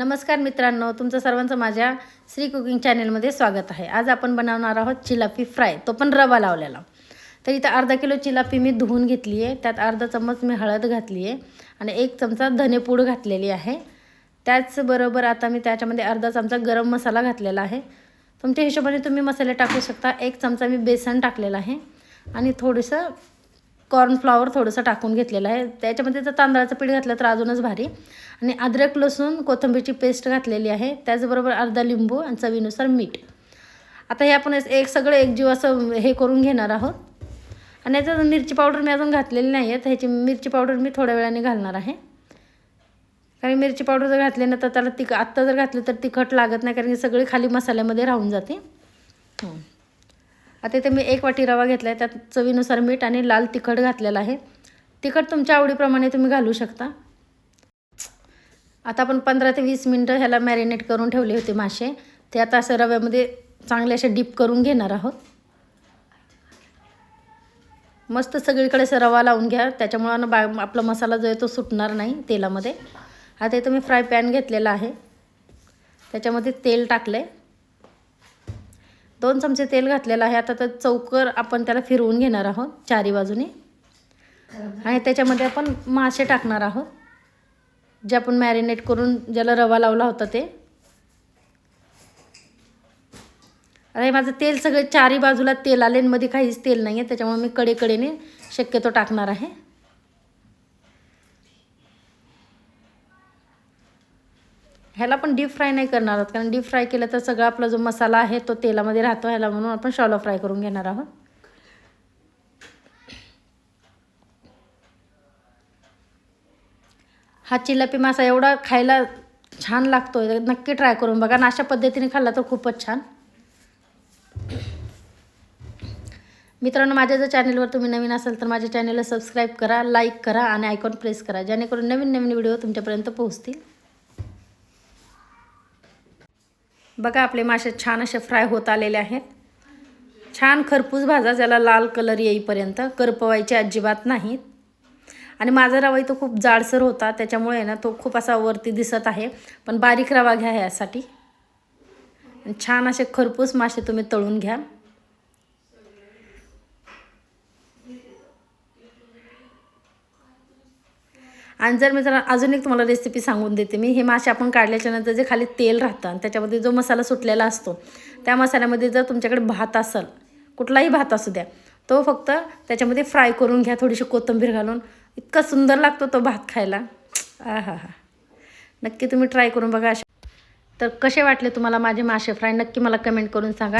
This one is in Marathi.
नमस्कार मित्रांनो तुमचं सर्वांचं माझ्या श्री कुकिंग चॅनेलमध्ये स्वागत आहे. आज आपण बनवणार आहोत चिलापी फ्राय तो पण रवा लावलेला. तर इथं अर्धा किलो चिलापी मी धुवून घेतली आहे त्यात अर्धा चम्मच मी हळद घातली आहे आणि एक चमचा धनेपूड घातलेली आहे. त्याचबरोबर आता मी त्याच्यामध्ये अर्धा चमचा गरम मसाला घातलेला आहे. तुमच्या हिशोबाने तुम्ही मसाले टाकू शकता. एक चमचा मी बेसन टाकलेला आहे आणि थोडंसं कॉर्नफ्लॉवर थोडंसं टाकून घेतलेलं आहे. त्याच्यामध्ये जर तांदळाचं पीठ घातलं तर अजूनच भारी. आणि अद्रक लसूण कोथिंबीरची पेस्ट घातलेली आहे. त्याचबरोबर अर्धा लिंबू आणि चवीनुसार मीठ. आता हे आपण एक सगळं एकजीव असं हे करून घेणार आहोत. आणि याचं मिरची पावडर मी अजून घातलेली नाही आहे. तर ह्याची मिरची पावडर मी थोड्या वेळाने घालणार आहे. कारण मिरची पावडर जर घातली ना तर त्याला तिख आत्ता जर घातलं तर तिखट लागत नाही कारण की सगळी खाली मसाल्यामध्ये राहून जाते. हो. आता इथे मी एक वाटी रवा घेतला आहे त्यात चवीनुसार मीठ आणि लाल तिखट घातलेलं आहे. तिखट तुमच्या आवडीप्रमाणे तुम्ही घालू शकता. आता आपण पंधरा ते वीस मिनटं ह्याला मॅरिनेट करून ठेवले होते मासे. ते आता असं रव्यामध्ये चांगले असे डीप करून घेणार आहोत. मस्त सगळीकडे असं रवा लावून घ्या. त्याच्यामुळं बा आपला मसाला जो आहे तो सुटणार नाही तेलामध्ये. आता इथं मी फ्राय पॅन घेतलेला आहे. त्याच्यामध्ये तेल टाकलं आहे दोन चमचे तेल घातलेलं आहे. आता तर चौकर आपण त्याला फिरवून घेणार आहोत चारी बाजूने. आणि त्याच्यामध्ये आपण मासे टाकणार आहोत. जे आपण मॅरिनेट करून ज्याला रवा लावला होता ते. अरे माझं तेल सगळं चारी बाजूला तेल आले मध्ये काहीच तेल नाही आहे त्याच्यामुळे मी कडेकडेने शक्यतो टाकणार आहे. ह्याला पण डीप फ्राय नाही करणार आहोत. कारण डीप फ्राय केलं तर सगळा आपला जो मसाला आहे तो तेलामध्ये राहतो ह्याला म्हणून आपण शॉलो फ्राय करून घेणार आहोत. हा चिलापी मासा एवढा खायला छान लागतो नक्की ट्राय करून बघा. आणि अशा पद्धतीने खाल्ला तर खूपच छान. मित्रांनो माझ्या जर चॅनलवर तुम्ही नवीन असाल तर माझ्या चॅनलला सबस्क्राईब करा लाईक करा आणि आयकॉन प्रेस करा. जेणेकरून नवीन नवीन व्हिडिओ तुमच्यापर्यंत पोहोचतील. बघा आपले मासे छान असे फ्राय होत आलेले आहेत. छान खरपूस भाजा ज्याला लाल कलर येईपर्यंत करपवायचे अजिबात नाहीत आणि माझा रवा तो खूप जाडसर होता त्याच्यामुळे ना तो खूप असा वरती दिसत आहे. पण बारीक रवा घ्या यासाठी. छान असे खरपूस मासे तुम्ही तळून घ्या. आणि जर मी जरा अजून एक तुम्हाला रेसिपी सांगून देते मी. हे मासे आपण काढल्याच्या नंतर जे खाली तेल राहतं आणि त्याच्यामध्ये जो मसाला सुटलेला असतो त्या मसाल्यामध्ये जर तुमच्याकडे भात असेल कुठलाही भात असू द्या तो फक्त त्याच्यामध्ये फ्राय करून घ्या थोडीशी कोथिंबीर घालून. इतका सुंदर लागतो तो भात खायला. आ हा हा नक्की तुम्ही ट्राय करून बघा अशा. तर कसे वाटले तुम्हाला माझे मासे फ्राय नक्की मला कमेंट करून सांगा.